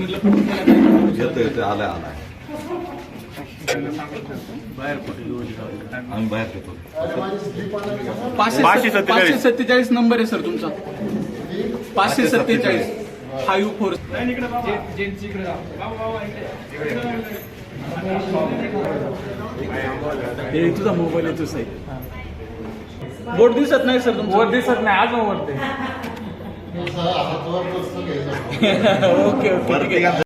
येतो येतो आलाय आलाय आम्ही बाहेर घेतो पाचशे पाचशे पाचशे सत्तेचाळीस नंबर आहे सर तुमचा. पाचशे सत्तेचाळीस. Five four. हे तुझा मोबाईल आहे तुझा आहे बोर्ड दिसत नाही सर तुमचा. वर दिसत नाही अजून वरते ओके ओके ठीक आहे.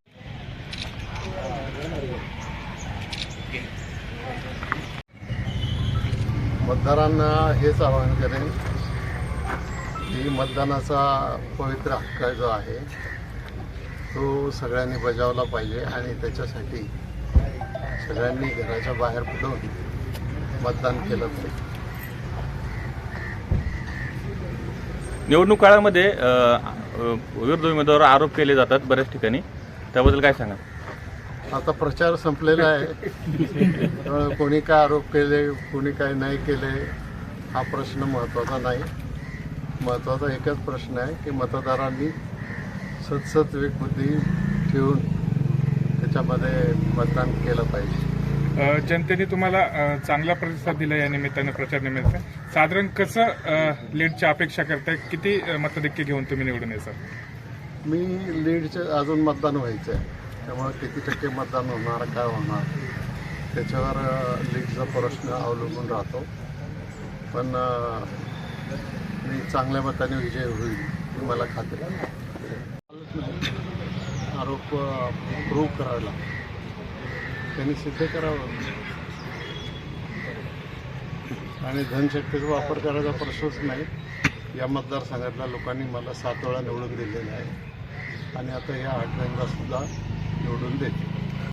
मतदारांना हेच आवाहन करेन की मतदानाचा पवित्र हक्क जो आहे तो सगळ्यांनी बजावला पाहिजे आणि त्याच्यासाठी सगळ्यांनी घराच्या बाहेर पडून मतदान केलं पाहिजे निवडणूक काळामध्ये विरोधी उमेदवार आरोप केले जातात बऱ्याच ठिकाणी. त्याबद्दल काय सांगा आता प्रचार संपलेला आहे. कोणी काय आरोप केले कोणी काय नाही केले हा प्रश्न महत्त्वाचा नाही. महत्त्वाचा एकच प्रश्न आहे की मतदारांनी सतसत विवेकबुद्धी ठेवून त्याच्यामध्ये मतदान केलं पाहिजे. जनतेने तुम्हाला चांगला प्रतिसाद दिला या निमित्तानं प्रचार निमित्त. साधारण कसं लीडची अपेक्षा करताय? किती अ, घेऊन तुम्ही निवडून येसाल? मी लीडचे अजून मतदान व्हायचं आहे त्यामुळे किती टक्के मतदान होणार काय होणार? त्याच्यावर लीडचा प्रश्न अवलंबून राहतो. पण मी चांगल्या मताने विजय होईल ही मला खात्री आरोप प्रूव्ह करायला. त्यांनी सिद्ध करावं. आणि धनशक्तीचा वापर करायचा प्रश्नच नाही. या मतदारसंघातल्या लोकांनी मला सात वेळा निवडून दिलेलं आहे. आणि आता या आठव्यांदा सुद्धा निवडून देतील.